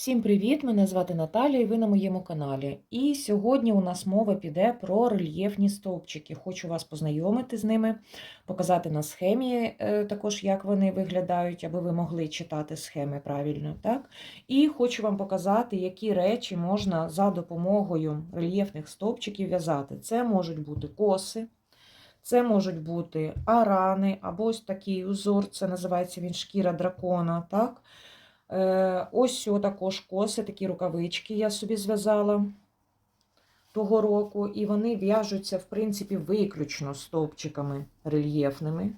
Всім привіт! Мене звати Наталія і ви на моєму каналі. І сьогодні у нас мова піде про рельєфні стовпчики. Хочу вас познайомити з ними, показати на схемі е, також, як вони виглядають, аби ви могли читати схеми правильно. Так? І хочу вам показати, які речі можна за допомогою рельєфних стовпчиків в'язати. Це можуть бути коси. Це можуть бути арани, або ось такий узор, це називається він шкіра дракона. так? Е, Ось також коси, такі рукавички я собі зв'язала того року, і вони в'яжуться, в принципі, виключно стовпчиками рельєфними.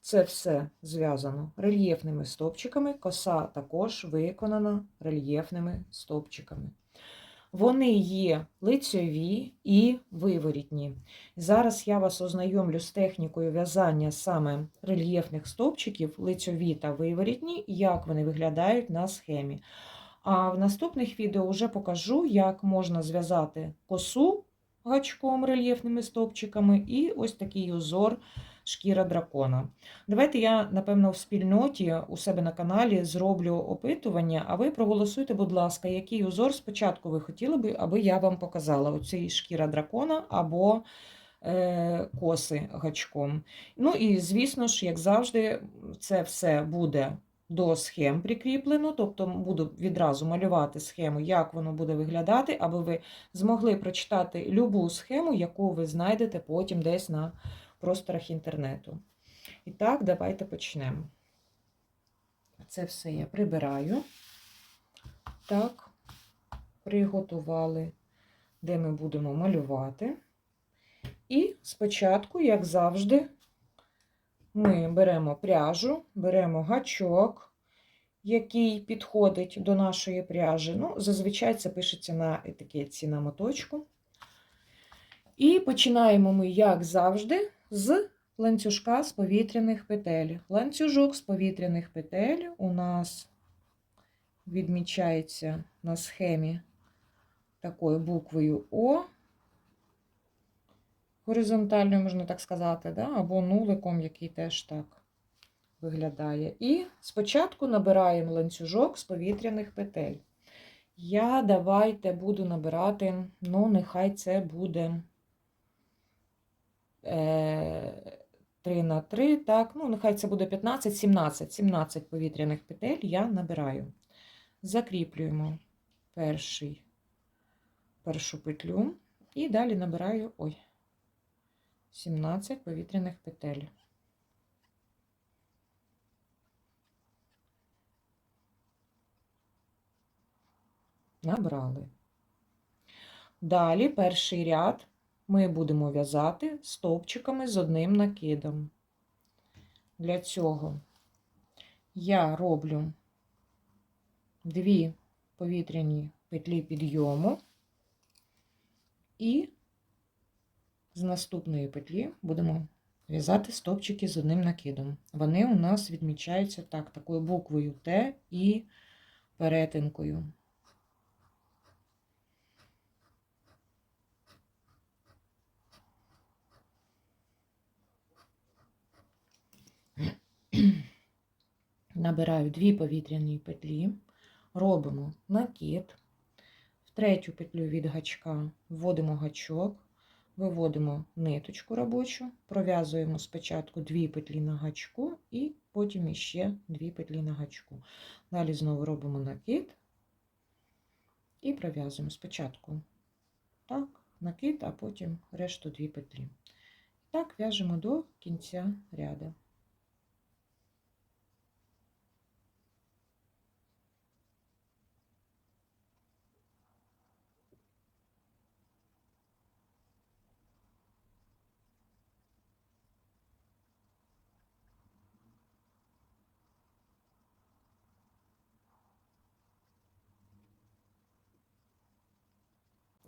Це все зв'язано рельєфними стовпчиками, коса також виконана рельєфними стовпчиками. Вони є лицьові і виворітні. Зараз я вас ознайомлю з технікою в'язання саме рельєфних стовпчиків, лицьові та виворітні, як вони виглядають на схемі. А в наступних відео вже покажу, як можна зв'язати косу гачком рельєфними стовпчиками і ось такий узор шкіра дракона. Давайте я, напевно, в спільноті у себе на каналі зроблю опитування, а ви проголосуйте, будь ласка, який узор спочатку ви хотіли би, аби я вам показала оцей шкіра дракона або е, коси гачком. Ну і, звісно ж, як завжди, це все буде. До схем прикріплено, тобто буду відразу малювати схему, як воно буде виглядати, аби ви змогли прочитати любу схему, яку ви знайдете потім десь на просторах інтернету. І так, давайте почнемо. Це все я прибираю. Так, приготували, де ми будемо малювати. І спочатку, як завжди, ми беремо пряжу, беремо гачок, який підходить до нашої пряжі. Ну, зазвичай це пишеться на етикетці на моточку. І починаємо ми, як завжди, з ланцюжка з повітряних петель. Ланцюжок з повітряних петель у нас відмічається на схемі такою буквою О, горизонтальною, можна так сказати, да? або нуликом, який теж так виглядає. І спочатку набираємо ланцюжок з повітряних петель. Я давайте буду набирати, ну, нехай це буде. 3 на 3, так, ну, нехай це буде 15, 17, 17 повітряних петель я набираю. Закріплюємо перший, першу петлю і далі набираю ой, 17 повітряних петель. Набрали. Далі перший ряд ми будемо в'язати стовпчиками з одним накидом. Для цього я роблю дві повітряні петлі підйому і з наступної петлі будемо в'язати стовпчики з одним накидом. Вони у нас відмічаються так, такою буквою Т і перетинкою. Набираю дві повітряні петлі, робимо накид, в третю петлю від гачка вводимо гачок, виводимо ниточку робочу, пров'язуємо спочатку дві петлі на гачку і потім іще дві петлі на гачку. Далі знову робимо накид і пров'язуємо спочатку так, накид, а потім решту дві петлі. Так, в'яжемо до кінця ряду.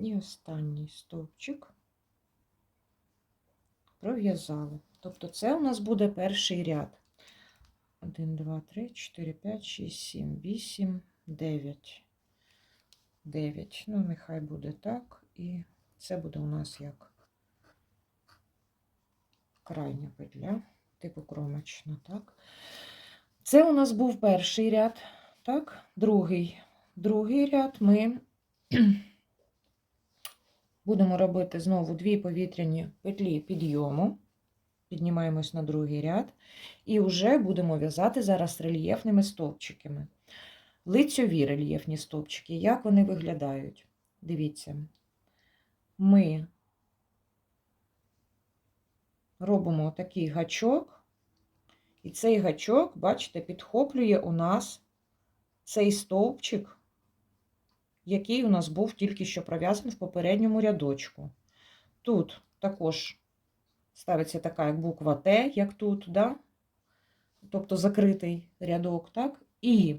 І останній стовпчик пров'язали. Тобто це у нас буде перший ряд. 1, 2, 3, 4, 5, 6, 7, 8, 9. 9. Ну, нехай буде так. І це буде у нас як крайня петля, типу кромочна, так? Це у нас був перший ряд, так, другий. Другий ряд ми будемо робити знову дві повітряні петлі підйому. Піднімаємось на другий ряд. І вже будемо в'язати зараз рельєфними стовпчиками. Лицьові рельєфні стовпчики. Як вони виглядають? Дивіться, ми робимо такий гачок, і цей гачок, бачите, підхоплює у нас цей стовпчик, який у нас був тільки що пров'язаний в попередньому рядочку. Тут також ставиться така як буква Т, як тут, да? тобто закритий рядок, так? І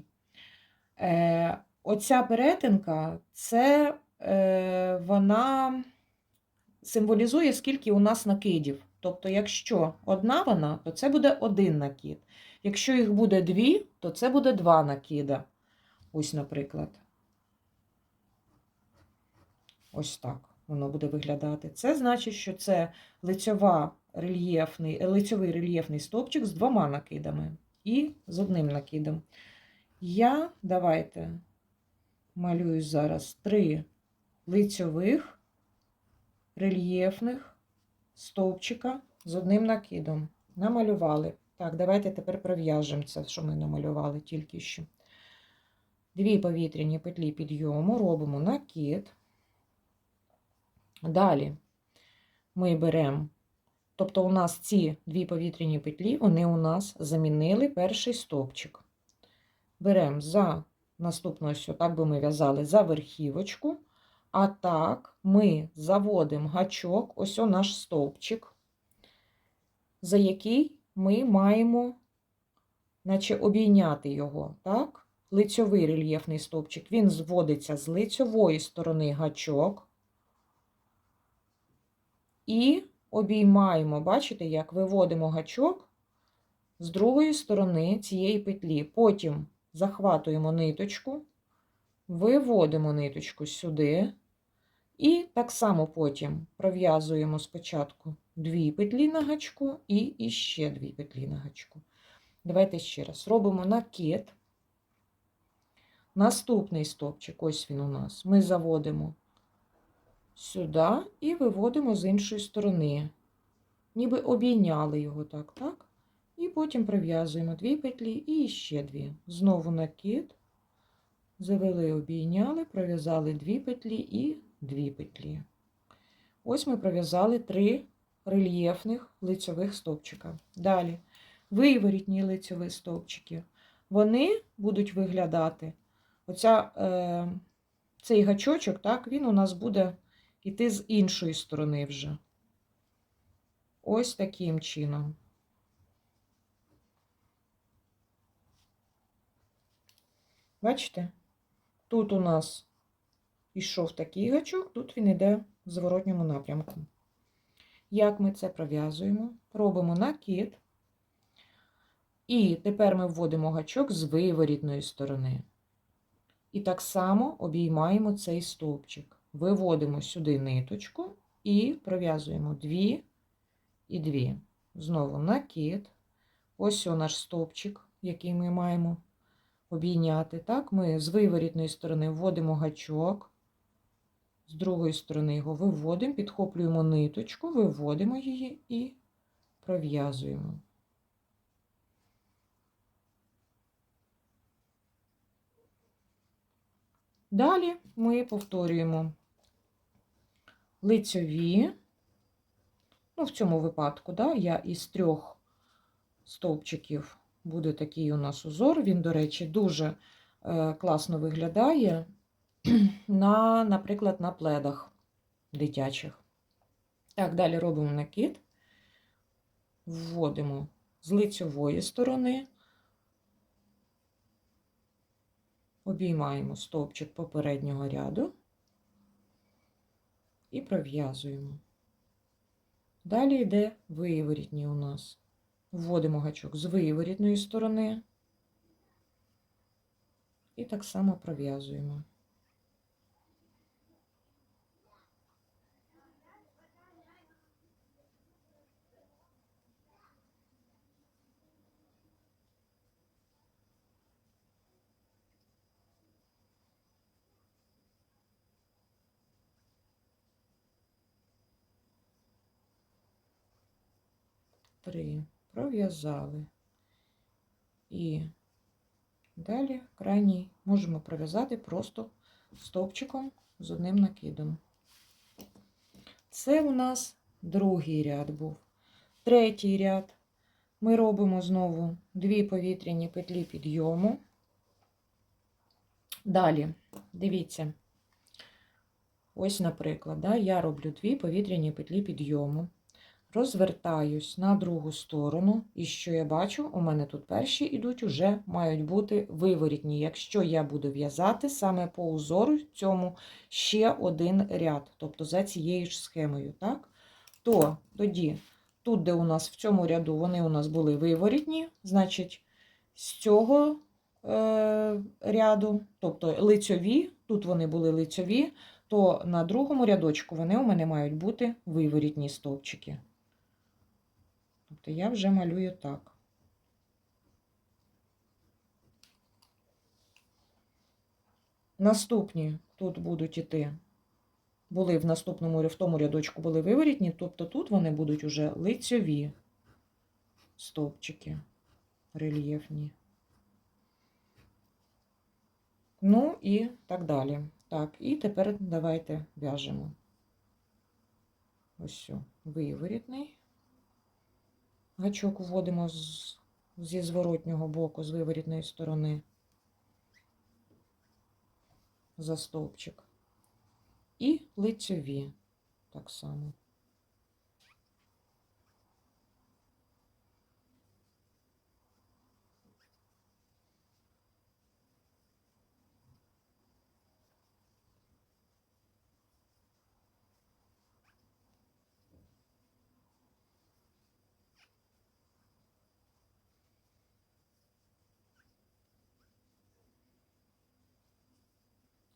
е, оця перетинка, це е, вона символізує, скільки у нас накидів. Тобто, якщо одна вона, то це буде один накид. Якщо їх буде дві, то це буде два накида. Ось, наприклад. Ось так воно буде виглядати. Це значить, що це лицьова рельєфний, е, лицьовий рельєфний стовпчик з двома накидами і з одним накидом. Я, давайте, малюю зараз три лицьових рельєфних стовпчика з одним накидом. Намалювали. Так, давайте тепер пров'яжемо це, що ми намалювали тільки що. Дві повітряні петлі підйому, робимо накид. Далі ми беремо, тобто у нас ці дві повітряні петлі, вони у нас замінили перший стовпчик. Беремо за наступну ось, так би ми в'язали за верхівочку, а так ми заводимо гачок, ось наш стовпчик, за який ми маємо, наче обійняти його. так? Лицьовий рельєфний стовпчик, він зводиться з лицьової сторони гачок. І обіймаємо, бачите, як виводимо гачок з другої сторони цієї петлі. Потім захватуємо ниточку, виводимо ниточку сюди. І так само потім пров'язуємо спочатку дві петлі на гачку і ще дві петлі на гачку. Давайте ще раз робимо накид. Наступний стовпчик, ось він у нас, ми заводимо сюди і виводимо з іншої сторони. Ніби обійняли його так, так? І потім прив'язуємо дві петлі і ще дві. Знову накид, завели, обійняли, пров'язали дві петлі і дві петлі. Ось ми пров'язали три рельєфних лицьових стовпчика. Далі виворітні лицьові стовпчики. Вони будуть виглядати, оця, е, цей гачочок, так, він у нас буде йти з іншої сторони вже. Ось таким чином. Бачите? Тут у нас ішов такий гачок, тут він йде в зворотньому напрямку. Як ми це пров'язуємо? Робимо накид, і тепер ми вводимо гачок з виворітної сторони. І так само обіймаємо цей стовпчик. Виводимо сюди ниточку і пров'язуємо дві і дві. Знову накид. Ось наш стовпчик, який ми маємо обійняти. Так, Ми з виворітної сторони вводимо гачок, з другої сторони його виводимо, підхоплюємо ниточку, виводимо її і пров'язуємо. Далі ми повторюємо лицьові, ну, в цьому випадку, да, я із трьох стовпчиків буде такий у нас узор. Він, до речі, дуже е, класно виглядає, на, наприклад, на пледах дитячих. Так, далі робимо накид, вводимо з лицьової сторони, обіймаємо стовпчик попереднього ряду і пров'язуємо. Далі йде виворітні у нас. Вводимо гачок з виворітної сторони і так само пров'язуємо. Три. Пров'язали. І далі крайній можемо пров'язати просто стовпчиком з одним накидом. Це у нас другий ряд був. Третій ряд. Ми робимо знову дві повітряні петлі підйому. Далі, дивіться, ось, наприклад, да, я роблю дві повітряні петлі підйому, розвертаюсь на другу сторону, і що я бачу, у мене тут перші йдуть, уже мають бути виворітні. Якщо я буду в'язати саме по узору цьому ще один ряд, тобто за цією ж схемою, так? то тоді тут, де у нас в цьому ряду вони у нас були виворітні, значить, з цього е, ряду, тобто лицьові, тут вони були лицьові, то на другому рядочку вони у мене мають бути виворітні стовпчики. Тобто я вже малюю так. Наступні тут будуть іти, були в наступному в тому рядочку були виворітні, тобто тут вони будуть уже лицьові стовпчики рельєфні. Ну і так далі. Так, і тепер давайте в'яжемо. Ось виворітний. Гачок вводимо з, зі зворотнього боку, з виворітної сторони за стовпчик. І лицьові так само.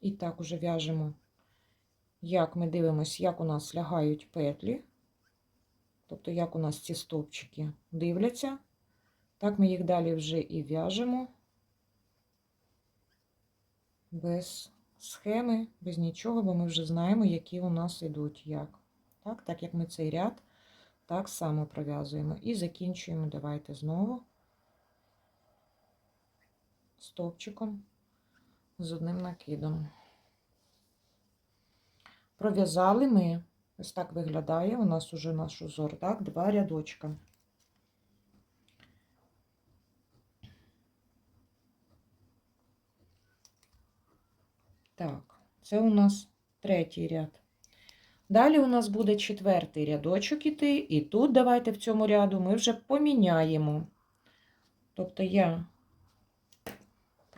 І так уже в'яжемо, як ми дивимося, як у нас лягають петлі, тобто як у нас ці стовпчики дивляться. Так ми їх далі вже і в'яжемо без схеми, без нічого, бо ми вже знаємо, які у нас йдуть як. Так, так як ми цей ряд так само пров'язуємо. І закінчуємо, давайте знову стовпчиком з одним накидом. Пров'язали ми, ось так виглядає, у нас уже наш узор, так, два рядочка. Так, це у нас третій ряд. Далі у нас буде четвертий рядочок іти, і тут давайте в цьому ряду ми вже поміняємо. Тобто я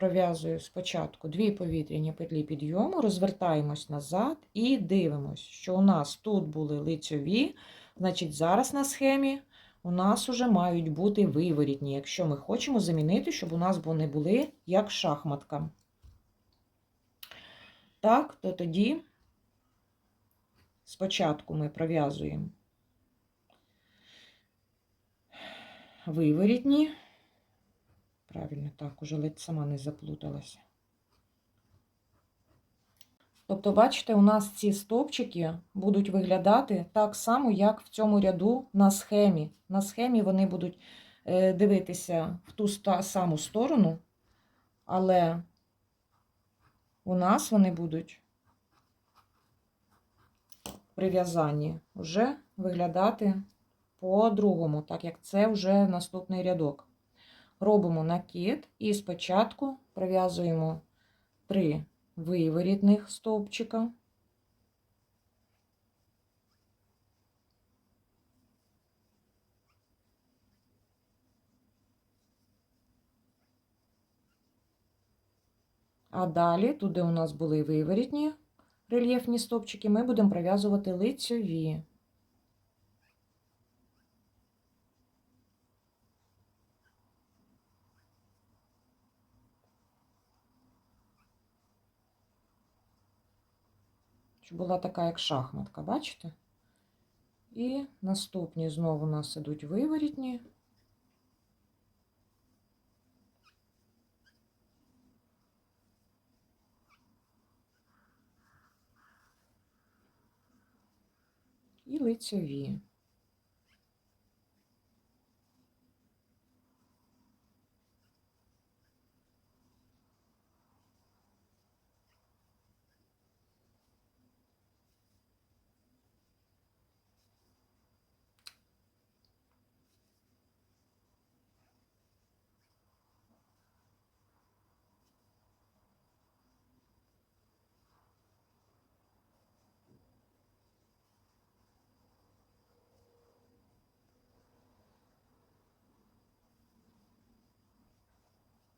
пров'язую спочатку дві повітряні петлі підйому, розвертаємось назад і дивимось, що у нас тут були лицьові, значить, зараз на схемі у нас вже мають бути виворітні, якщо ми хочемо замінити, щоб у нас вони були як шахматка. Так, то тоді спочатку ми пров'язуємо виворітні. Правильно, так, уже ледь сама не заплуталася. Тобто, бачите, у нас ці стовпчики будуть виглядати так само, як в цьому ряду на схемі. На схемі вони будуть е, дивитися в ту саму сторону, але у нас вони будуть прив'язані вже виглядати по-другому, так як це вже наступний рядок робимо накид і спочатку пров'язуємо три виворітних стовпчика. А далі, туди у нас були виворітні рельєфні стовпчики, ми будемо пров'язувати лицьові. щоб була така, як шахматка, бачите? І наступні знову у нас ідуть виворітні. І лицеві.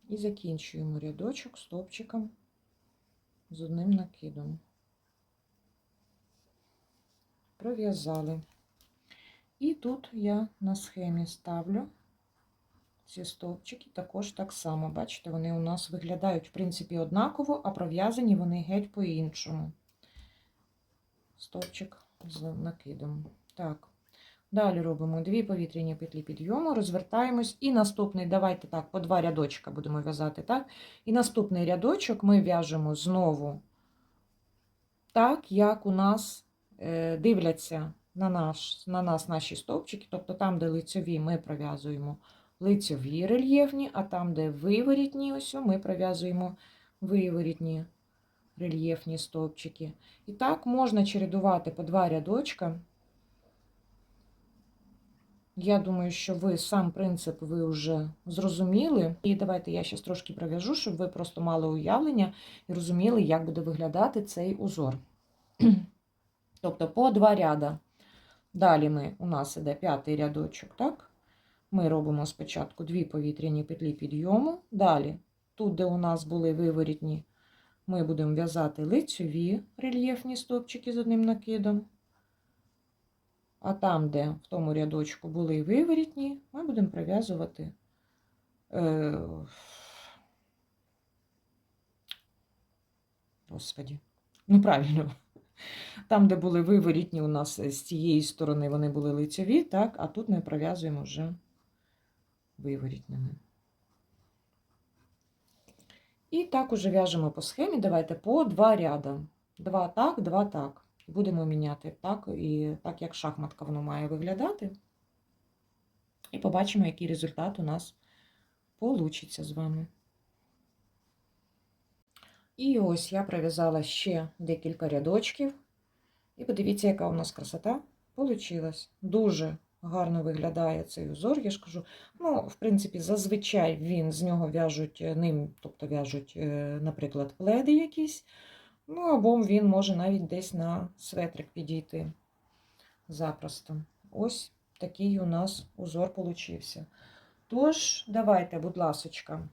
І закінчуємо рядочок стовпчиком з одним накидом. Пров'язали. І тут я на схемі ставлю ці стовпчики також так само. Бачите, вони у нас виглядають, в принципі, однаково, а пров'язані вони геть по-іншому. Стовпчик з накидом. Так. Далі робимо дві повітряні петлі підйому, розвертаємось. І наступний, давайте так, по два рядочка будемо в'язати, так? І наступний рядочок ми в'яжемо знову так, як у нас е, дивляться на, наш, на нас наші стовпчики, тобто там, де лицьові, ми пров'язуємо лицьові рельєфні, а там, де виворітні, ось ми пров'язуємо виворітні рельєфні стовпчики. І так можна чередувати по два рядочка. Я думаю, що ви сам принцип ви вже зрозуміли. І давайте я ще трошки пров'яжу, щоб ви просто мали уявлення і розуміли, як буде виглядати цей узор. Тобто по два ряда. Далі ми, у нас іде п'ятий рядочок, так? Ми робимо спочатку дві повітряні петлі підйому. Далі, тут, де у нас були виворітні, ми будемо в'язати лицьові рельєфні стовпчики з одним накидом. А там, де в тому рядочку були виворітні, ми будемо пров'язувати е, Господі, ну правильно. Там, де були виворітні, у нас з цієї сторони вони були лицьові, так, а тут ми пров'язуємо вже виворітними. І так уже в'яжемо по схемі. Давайте по два ряда. Два так, два так. Будемо міняти так, і так, як шахматка воно має виглядати. І побачимо, який результат у нас получиться з вами. І ось я пров'язала ще декілька рядочків. І подивіться, яка у нас красота получилась. Дуже гарно виглядає цей узор. Я ж кажу, ну, в принципі, зазвичай він з нього в'яжуть е, ним, тобто в'яжуть, е, наприклад, пледи якісь. Ну, або він може навіть десь на светрик підійти запросто. Ось такий у нас узор получився. Тож, давайте, будь ласочка,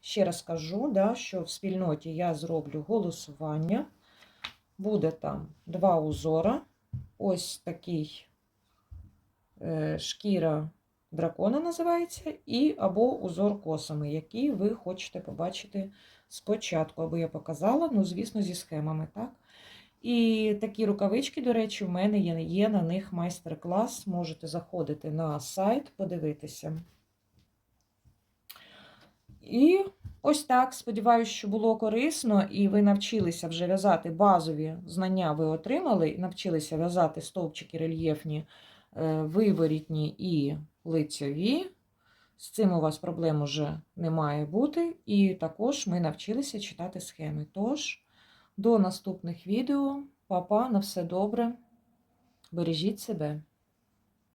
ще раз кажу, да, що в спільноті я зроблю голосування. Буде там два узора. Ось такий е, шкіра дракона називається, і або узор косами, який ви хочете побачити спочатку, аби я показала, ну, звісно, зі схемами, так? І такі рукавички, до речі, в мене є, є на них майстер-клас. Можете заходити на сайт, подивитися. І ось так. Сподіваюся, що було корисно, і ви навчилися вже в'язати базові знання, ви отримали, навчилися в'язати стовпчики рельєфні, е, виворітні і лицьові. З цим у вас проблем уже не має бути. І також ми навчилися читати схеми. Тож, до наступних відео. Папа, на все добре. Бережіть себе.